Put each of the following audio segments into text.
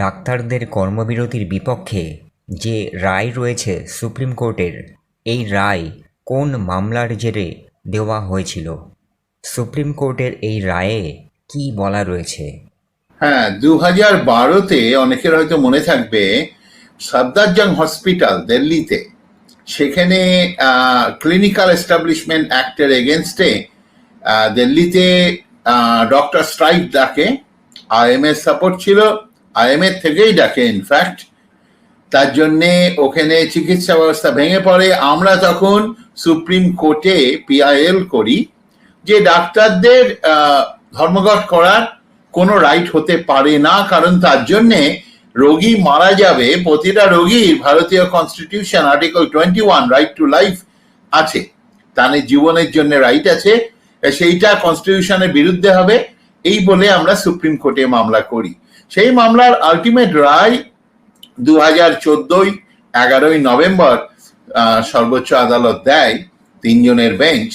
ডাক্তারদের কর্মবিরতির বিপক্ষে যে রায় রয়েছে সুপ্রিম কোর্টের, এই রায় কোন মামলার জেরে দেওয়া হয়েছিল? সুপ্রিম কোর্টের এই রায়ে কী বলা রয়েছে? হ্যাঁ দু হাজার বারোতে অনেকের হয়তো মনে থাকবে সাদ্দারজাং হসপিটাল দিল্লিতে, সেখানে ক্লিনিক্যাল এস্টাবলিশমেন্ট অ্যাক্টের এগেনস্টে দিল্লিতে ডক্টর স্ট্রাইক ডাকে আইএমএর সাপোর্ট ছিল। আইএমএর থেকেই ডাকে ইনফ্যাক্ট তার জন্যে ওখানে চিকিৎসা ব্যবস্থা ভেঙে পড়ে। আমরা তখন সুপ্রিম কোর্টে পিআইএল করি, যে ডাক্তারদের ধর্মঘট করার কোনো রাইট হতে পারে না। কারণ তার জন্যে রোগী মারা যাবে। প্রতিটা রোগীর ভারতীয় constitution article twenty one right to life আছে। তাদের জীবনের জন্য রাইট আছে। সেইটা কনস্টিটিউশনের বিরুদ্ধে হবে। এই বলে আমরা সুপ্রিম কোর্টে মামলা করি। সেই মামলার আলটিমেট রায় দু হাজার চোদ্দই, এগারোই নভেম্বর সর্বোচ্চ আদালত দেয় তিনজনের বেঞ্চ।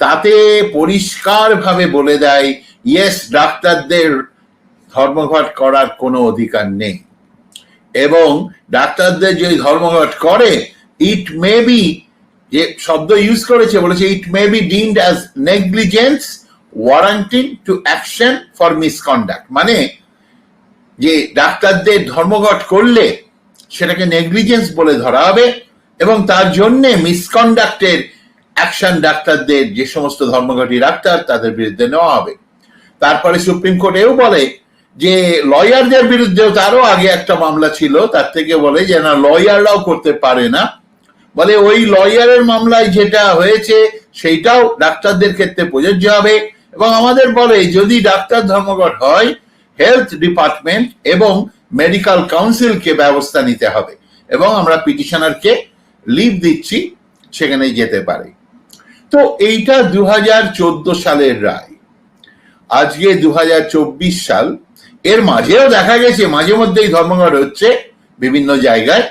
তাতে পরিষ্কারভাবে বলে দেয়, ইয়েস, ডাক্তারদের ধর্মঘট করার কোনো অধিকার নেই। এবং ডাক্তারদের যদি ধর্মঘট করে, ইট মে বি যে শব্দ ইউজ করেছে, বলেছে, it may be deemed as negligence warranting to action for misconduct. মানে যে ডাক্তারদের ধর্মঘট করলে সেটাকে নেগলিজেন্স বলে ধরা হবে এবং তার জন্যে মিসকন্ডাক্টের অ্যাকশন ডাক্তারদের যে সমস্ত ধর্মঘটী ডাক্তার তাদের বিরুদ্ধে নেওয়া হবে। তারপরে সুপ্রিম কোর্ট এও বলে যে লয়ারদের বিরুদ্ধেও তারও আগে একটা মামলা ছিল, তার থেকে বলে যে না, লয়াররাও করতে পারে না। বলে ওই লয়ারের মামলায় যেটা হয়েছে সেইটাও ডাক্তারদের ক্ষেত্রে প্রযোজ্য হবে এবং আমাদের বলে যদি ডাক্তার ধর্মঘট হয় হেলথ ডিপার্টমেন্ট এবং মেডিকেল কাউন্সিলকে ব্যবস্থা নিতে হবে। এবং আমরা পিটিশনারকে লিভ দিচ্ছি সেখানে যেতে পারে। তো এইটা দু সালের রায়। আজকে দুহাজার চব্বিশ সাল। এর মাঝেও দেখা গেছে, মাঝে মধ্যেই ধর্মঘট হচ্ছে বিভিন্ন জায়গায়।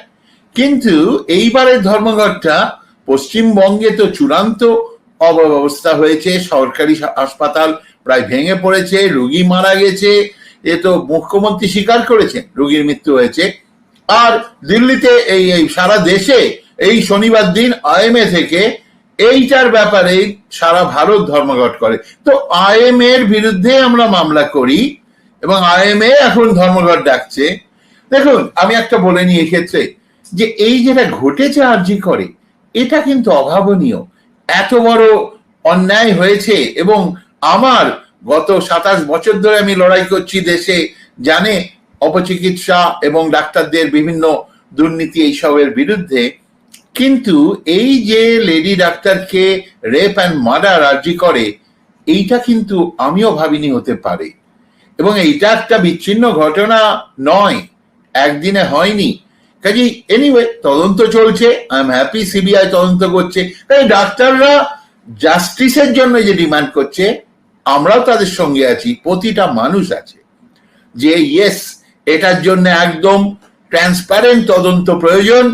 কিন্তু এইবারের ধর্মঘটটা পশ্চিমবঙ্গে তো চূড়ান্ত অব্যবস্থা হয়েছে। সরকারি হাসপাতাল প্রায় ভেঙে পড়েছে, রুগী মারা গেছে এ তো মুখ্যমন্ত্রী স্বীকার করেছেন, রোগীর মৃত্যু হয়েছে। আর দিল্লিতে এই এই সারা দেশে এই শনিবার দিন আইএমএ থেকে এইটার ব্যাপারে সারা ভারত ধর্মঘট করে। তো আইএম এর বিরুদ্ধে আমরা মামলা করি এবং আইএমএ এখন ধর্মঘট ডাকছে। দেখুন, আমি একটা বলে নিই এক্ষেত্রে যে এই যেটা ঘটেছে আর্জি করে, এটা কিন্তু অভাবনীয়। এত বড় অন্যায় হয়েছে এবং আমার গত সাতাশ বছর ধরে আমি লড়াই করছি দেশে, জানে অপচিকিৎসা এবং ডাক্তারদের বিভিন্ন দুর্নীতি এইসবের বিরুদ্ধে। কিন্তু এই যে লেডি ডাক্তারকে রেপ অ্যান্ড মার্ডার আর্জি করে, এইটা কিন্তু আমিও ভাবিনি হতে পারে। এবং এইটা একটা বিচ্ছিন্ন ঘটনা নয়, একদিনে হয়নি। কাজে এনিওয়ে তদন্ত চলছে আই এম হ্যাপি সিবিআই তদন্ত করছে। তাই ডাক্তাররা জাস্টিসের জন্য যে ডিমান্ড করছে আমরাও তাদের সঙ্গে আছি, প্রতিটা মানুষ আছে। যে ইয়েস এটার জন্য একদম ট্রান্সপারেন্ট তদন্ত প্রয়োজন।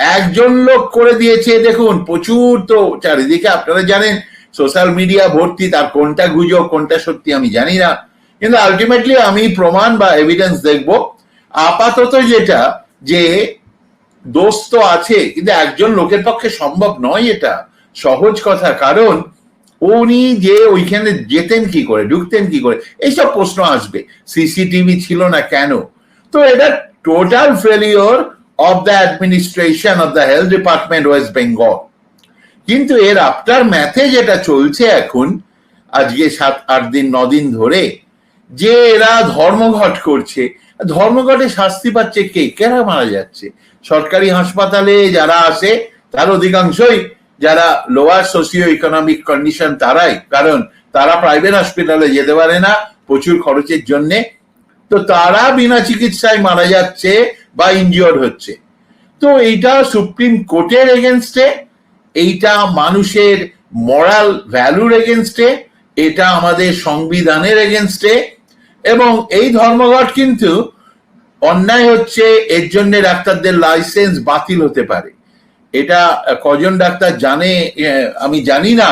একজন লোক করে দিয়েছে, দেখুন, প্রচুর তো চারিদিকে, আপনারা জানেন সোশ্যাল মিডিয়া ভর্তি, তার কোনটা গুজব, কোনটা সত্যি আমি জানি না। কিন্তু আলটিমেটলি আমি প্রমাণ বা এভিডেন্স দেখব। আপাতত যেটা, যে দোষ তো আছে, কিন্তু একজন লোকের পক্ষে সম্ভব নয় এটা। সহজ কথা কারণ উনি যে ওইখানে যেতেন কি করে, ঢুকতেন কি করে, এইসব প্রশ্ন আসবে। সিসিটিভি ছিল না কেন? তো এটা total failure of the administration of the health department West Bengal কিন্তু এর আফটার ম্যাথে যেটা চলছে এখন, আজকে সাত, আট দিন দিন ধরে, যে এরা ধর্মঘট করছে, ধর্মঘটে শাস্তি পাচ্ছে কে? কেরা মারা যাচ্ছে? সরকারি হাসপাতালে যারা আসে তার অধিকাংশই যারা লোয়ার সোসিও ইকোনমিক কন্ডিশন তারাই, কারণ তারা প্রাইভেট হসপিটালে যেতে পারে না প্রচুর খরচের জন্যে। তো তারা বিনা চিকিৎসায় মারা যাচ্ছে বা ইনজিওর হচ্ছে। তো এইটা সুপ্রিম কোর্টের এগেনস্টে এইটা মানুষের মরাল ভ্যালুর এগেনস্টে এটা আমাদের সংবিধানের এগেনস্টে এবং এই ধর্মঘট কিন্তু অন্যায় হচ্ছে, এর জন্য ডাক্তারদের লাইসেন্স বাতিল হতে পারে। এটা কজন ডাক্তার জানে আমি জানি না,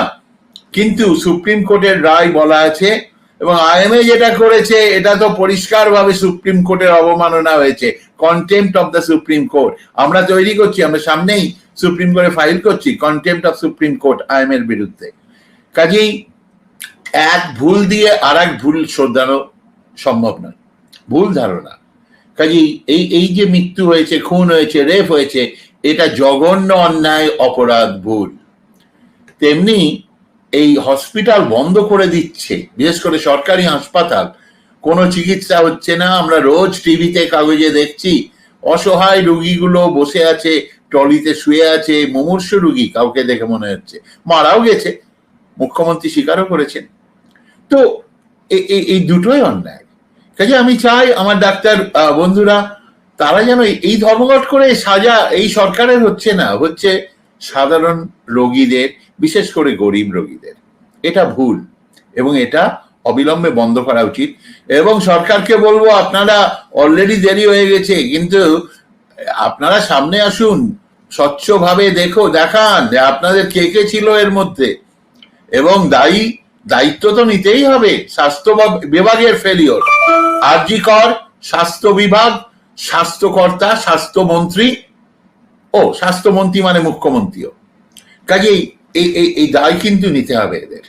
কিন্তু সুপ্রিম কোর্টের রায় বলা আছে এবং আইএমএ যেটা করেছে, এটা তো পরিষ্কারভাবে সুপ্রিম কোর্টের অবমাননা হয়েছে contempt of the supreme court আমরা তৈরি করছি, আমরা সামনেই সুপ্রিম কোর্টে ফাইল করছি contempt of supreme court IM এর বিরুদ্ধে। কাজেই এক ভুল দিয়ে আর এক ভুল শোধানো সম্ভব নয়, ভুল ধারণা। কাজেই এই এই যে মৃত্যু হয়েছে, খুন হয়েছে রেপ হয়েছে এটা জঘন্য অন্যায়, অপরাধ, ভুল। তেমনি এই হসপিটাল বন্ধ করে দিচ্ছে, বিশেষ করে সরকারি হাসপাতাল। কোনো চিকিৎসা হচ্ছে না, আমরা রোজ টিভিতে কাগজে দেখছি, অসহায় রুগীগুলো বসে আছে, ট্রলিতে শুয়ে আছে, মুমূর্ষু রুগী কাউকে দেখে মনে হচ্ছে। মারাও গেছে, মুখ্যমন্ত্রী স্বীকারও করেছেন। তো এই দুটোই অন্যায়। কাজে আমি চাই আমার ডাক্তার বন্ধুরা তারা যেন এই- ধর্মঘট করে সাজা এই সরকারের হচ্ছে না, হচ্ছে সাধারণ রোগীদের, বিশেষ করে গরিব রোগীদের। এটা ভুল এবং এটা অবিলম্বে বন্ধ করা উচিত এবং সরকারকে বলব, আপনারা অলরেডি দেরি হয়ে গেছে, কিন্তু আপনারা সামনে আসুন, স্বচ্ছভাবে দেখো, দেখান যে আপনাদের কে কে ছিল এর মধ্যে। এবং দায়ী, দায়িত্ব তো নিতেই হবে, স্বাস্থ্য বিভাগের ফেলিওর আরজি কর, স্বাস্থ্য বিভাগ স্বাস্থ্যকর্তা স্বাস্থ্যমন্ত্রী ও স্বাস্থ্যমন্ত্রী মানে মুখ্যমন্ত্রীও। কাজেই এই এই দায় কিন্তু নিতে হবে এদের।